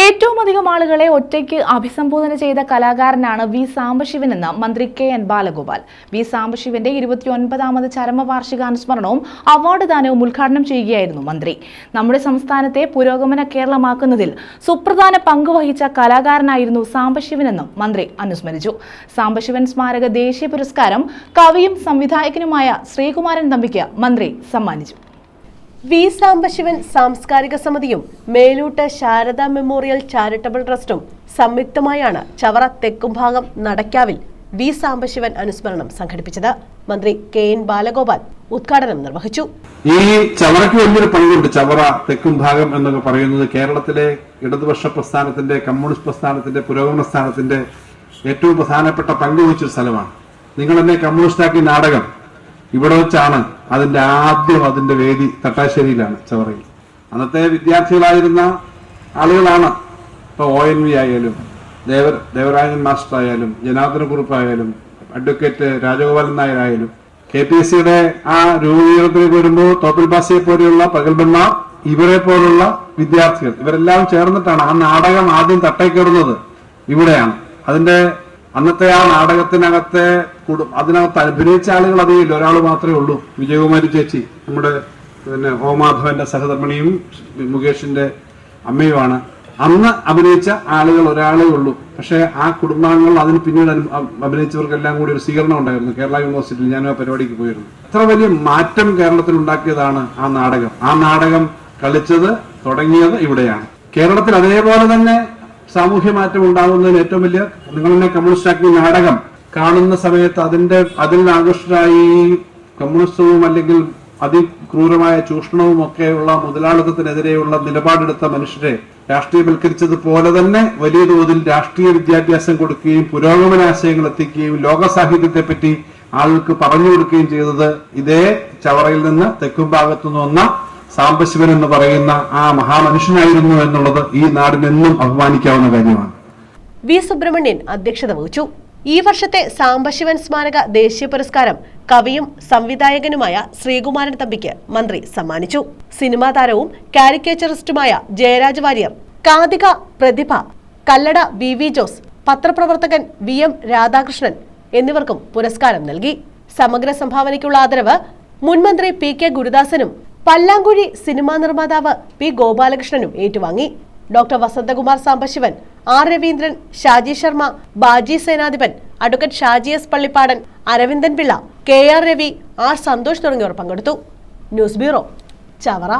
ഏറ്റവും അധികം ആളുകളെ ഒറ്റയ്ക്ക് അഭിസംബോധന ചെയ്ത കലാകാരനാണ് വി സാംബശിവൻ എന്ന് മന്ത്രി കെ എൻ ബാലഗോപാൽ. വി സാംബശിവന്റെ ഇരുപത്തിയൊൻപതാമത് ചരമവാർഷികാനുസ്മരണവും അവാർഡ് ദാനവും ഉദ്ഘാടനം ചെയ്യുകയായിരുന്നു മന്ത്രി. നമ്മുടെ സംസ്ഥാനത്തെ പുരോഗമന കേരളമാക്കുന്നതിൽ സുപ്രധാന പങ്ക് വഹിച്ച കലാകാരനായിരുന്നു സാംബശിവനെന്നും മന്ത്രി അനുസ്മരിച്ചു. സാംബശിവൻ സ്മാരക ദേശീയ പുരസ്കാരം കവിയും സംവിധായകനുമായ ശ്രീകുമാരൻ തമ്പിക്ക് മന്ത്രി സമ്മാനിച്ചു. വി സാംബശിവൻ സാംസ്കാരിക സമിതിയും മേലൂട്ട് ശാരദ മെമ്മോറിയൽ ചാരിറ്റബിൾ ട്രസ്റ്റും സംയുക്തമായാണ് ചവറ തെക്കുംഭാഗം നടക്കാവിൽ വി സാംബശിവൻ അനുസ്മരണം സംഘടിപ്പിച്ചത്. മന്ത്രി കെ എൻ ബാലഗോപാൽ ഉദ്ഘാടനം നിർവഹിച്ചു. ഈ ചവറയ്ക്ക് വലിയൊരു പങ്കുണ്ട്. ചവറ തെക്കുംഭാഗം എന്നൊക്കെ പറയുന്നത് കേരളത്തിലെ ഇടതുപക്ഷ പ്രസ്ഥാനത്തിന്റെ കമ്മ്യൂണിസ്റ്റ് പ്രസ്ഥാനത്തിന്റെ പുരോഗമന സ്ഥാനത്തിന്റെ ഏറ്റവും പ്രധാനപ്പെട്ട പങ്കുവഹിച്ചൊരു സ്ഥലമാണ്. നിങ്ങൾ എന്നെ കമ്മ്യൂണിസ്റ്റാക്കി നാടകം ഇവിടെ വെച്ചാണ് അതിന്റെ ആദ്യം അതിന്റെ വേദി തട്ടാശ്ശേരിയിലാണ് ചവറയിൽ. അന്നത്തെ വിദ്യാർത്ഥികളായിരുന്ന ആളുകളാണ് ഇപ്പൊ ഒ എൻ വി ആയാലും ദേവ ദേവരാജൻ മാസ്റ്റർ ആയാലും ജനാർദ്ദന കുറുപ്പായാലും അഡ്വക്കേറ്റ് രാജഗോപാലൻ നായർ ആയാലും കെ പി എസ് സിയുടെ ആ രൂപീകരണത്തിലേക്ക് വരുമ്പോൾ തോപ്പിൽ ബാസിയെ പോലെയുള്ള പകൽബന്മാർ ഇവരെ പോലുള്ള വിദ്യാർത്ഥികൾ ഇവരെല്ലാം ചേർന്നിട്ടാണ് ആ നാടകം ആദ്യം തട്ടേക്കയറുന്നത് ഇവിടെയാണ്. അതിന്റെ അന്നത്തെ ആ നാടകത്തിനകത്തെ അതിനകത്ത് അഭിനയിച്ച ആളുകൾ അറിയില്ല. ഒരാൾ മാത്രമേ ഉള്ളൂ. വിജയകുമാരി ചേച്ചി നമ്മുടെ പിന്നെ ഹോമാധവന്റെ സഹധർമ്മിണിയും മുകേഷിന്റെ അമ്മയുമാണ്. അന്ന് അഭിനയിച്ച ആളുകൾ ഒരാളേ ഉള്ളൂ. പക്ഷേ ആ കുടുംബാംഗങ്ങൾ അതിന് പിന്നീട് അഭിനയിച്ചവർക്കെല്ലാം കൂടി ഒരു സ്വീകരണം ഉണ്ടായിരുന്നു. കേരള യൂണിവേഴ്സിറ്റിയിൽ ഞാൻ ആ പരിപാടിക്ക് പോയിരുന്നു. അത്ര വലിയ മാറ്റം കേരളത്തിൽ ഉണ്ടാക്കിയതാണ് ആ നാടകം. ആ നാടകം കളിച്ചത് തുടങ്ങിയത് ഇവിടെയാണ്. കേരളത്തിൽ അതേപോലെ തന്നെ സാമൂഹ്യ മാറ്റം ഉണ്ടാകുന്നതിന് ഏറ്റവും വലിയ നിങ്ങളെന്നെ കമ്മ്യൂണിസ്റ്റ് ആക്കി നാടകം കാണുന്ന സമയത്ത് അതിന്റെ അതിൽ ആകൃഷ്ടരായി കമ്മ്യൂണിസവും അല്ലെങ്കിൽ അതിക്രൂരമായ ചൂഷണവും ഒക്കെയുള്ള മുതലാളിത്തത്തിനെതിരെയുള്ള നിലപാടെടുത്ത മനുഷ്യരെ രാഷ്ട്രീയവൽക്കരിച്ചത് പോലെ തന്നെ വലിയ തോതിൽ രാഷ്ട്രീയ വിദ്യാഭ്യാസം കൊടുക്കുകയും പുരോഗമന ആശയങ്ങൾ എത്തിക്കുകയും ലോക സാഹിത്യത്തെപ്പറ്റി ആളുകൾക്ക് പറഞ്ഞു കൊടുക്കുകയും ചെയ്തത് ഇതേ ചവറയിൽ നിന്ന് തെക്കും ഭാഗത്തു നിന്ന് വന്ന സാംബശിവൻ എന്ന് പറയുന്ന ആ മഹാമനുഷ്യനായിരുന്നു എന്നുള്ളത് ഈ നാടിനെന്നും അഭിമാനിക്കാവുന്ന കാര്യമാണ്. വി. സുബ്രഹ്മണ്യൻ അധ്യക്ഷത വഹിച്ചു. ഈ വർഷത്തെ സാംബശിവൻ സ്മാരക ദേശീയ പുരസ്കാരം കവിയും സംവിധായകനുമായ ശ്രീകുമാരൻ തമ്പിക്ക് മന്ത്രി സമ്മാനിച്ചു. സിനിമാ താരവും കാരിക്കേച്ചറിസ്റ്റുമായ ജയരാജ് വാര്യർ കാതിക പ്രതിഭ കല്ലട വി. വി. ജോസ് പത്രപ്രവർത്തകൻ വി. എം. രാധാകൃഷ്ണൻ എന്നിവർക്കും പുരസ്കാരം നൽകി. സമഗ്ര സംഭാവനയ്ക്കുള്ള ആദരവ് മുൻമന്ത്രി പി. കെ. ഗുരുദാസനും പല്ലാങ്കുഴി സിനിമാ നിർമ്മാതാവ് പി ഗോപാലകൃഷ്ണനും ഏറ്റുവാങ്ങി. Doctor Vasanthakumar Sambasivan R Raveendran Shaji Sharma Baji Senadhipan advocate Shaji S Pallippadan Aravindan Pillai K R Ravi R Santhosh തുടങ്ങിയവർ പങ്കെടുത്തു. News bureau Chavara.